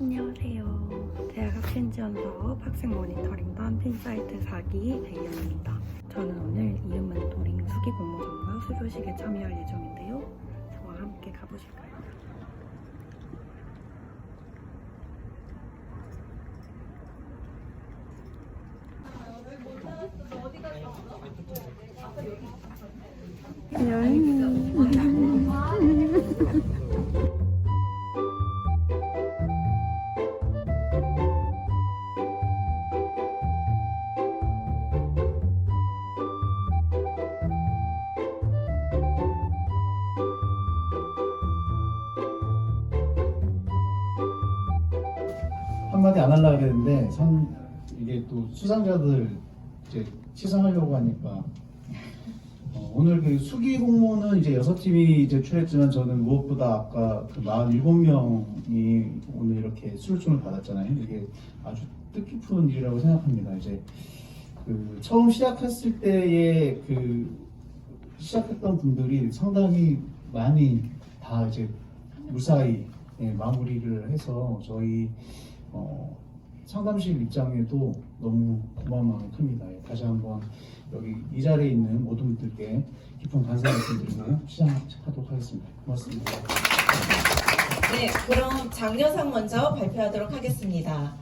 안녕하세요. 대학 학생 지원 사업 학생 모니터링반 핀사이트 4기 배이연입니다. 저는 오늘 이음 멘토링 수기 공모전과 수료식에 참여할 예정인데요. 저와 함께 가보실까요? 한마디 안 하려고 했는데 선 이게 또 수상자들 이제 시상하려고 하니까 어, 오늘 그 수기 공모는 이제 여섯 팀이 제 출했지만 저는 무엇보다 아까 그 47명이 오늘 이렇게 수료증을 받았잖아요. 이게 아주 뜻깊은 일이라고 생각합니다. 이제 그 처음 시작했을 때의 그 시작했던 분들이 상당히 많이 다 이제 무사히 예, 마무리를 해서 저희 어, 상담실 입장에도 너무 고마운 마음이 큽니다. 예, 다시 한번 여기 이 자리에 있는 모든 분들께 깊은 감사 말씀드리고 시작하도록 하겠습니다. 고맙습니다. 네, 그럼 장려상 먼저 발표하도록 하겠습니다.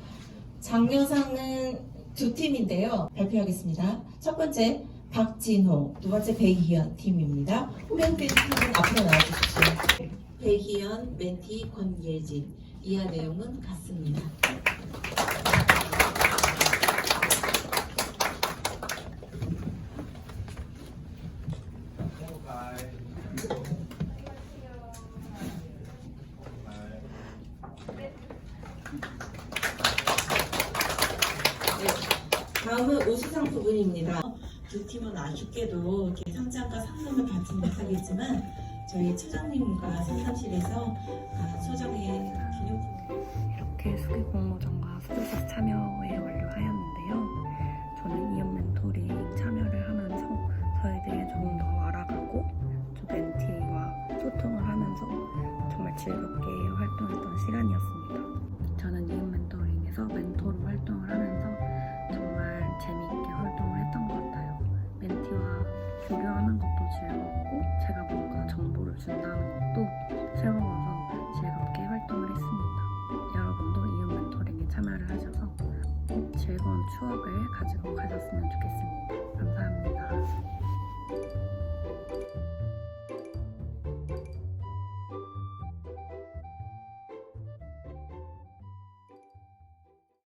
장려상은 두 팀인데요. 발표하겠습니다. 첫 번째 박진호, 두 번째 배희연 팀입니다. 후명된 팀은 앞으로 나와주십시오. 배희연, 멘티 권예진. 이하 내용은 같습니다. 네, 다음은 우수상 부분입니다. 두 팀은 아쉽게도 상장과 상금을 받지 못하겠지만 저희 처장님과 상담실에서 아, 소정의 이렇게 수기 공모전과 수료식 참여에 완료하였는데요. 저는 이음 멘토링 참여를 하면서 저에 대해 조금 더 알아가고 또 멘티와 소통을 하면서 정말 즐겁게 활동했던 시간이었습니다. 저는 이음 멘토링에서 멘토로 활동을 하면서 정말 재미있게 활동을 했던 것 같아요. 멘티와 교류하는 것도 즐겁고 제가 뭔가 정보를 준다는 추억을 가지고 가셨으면 좋겠습니다.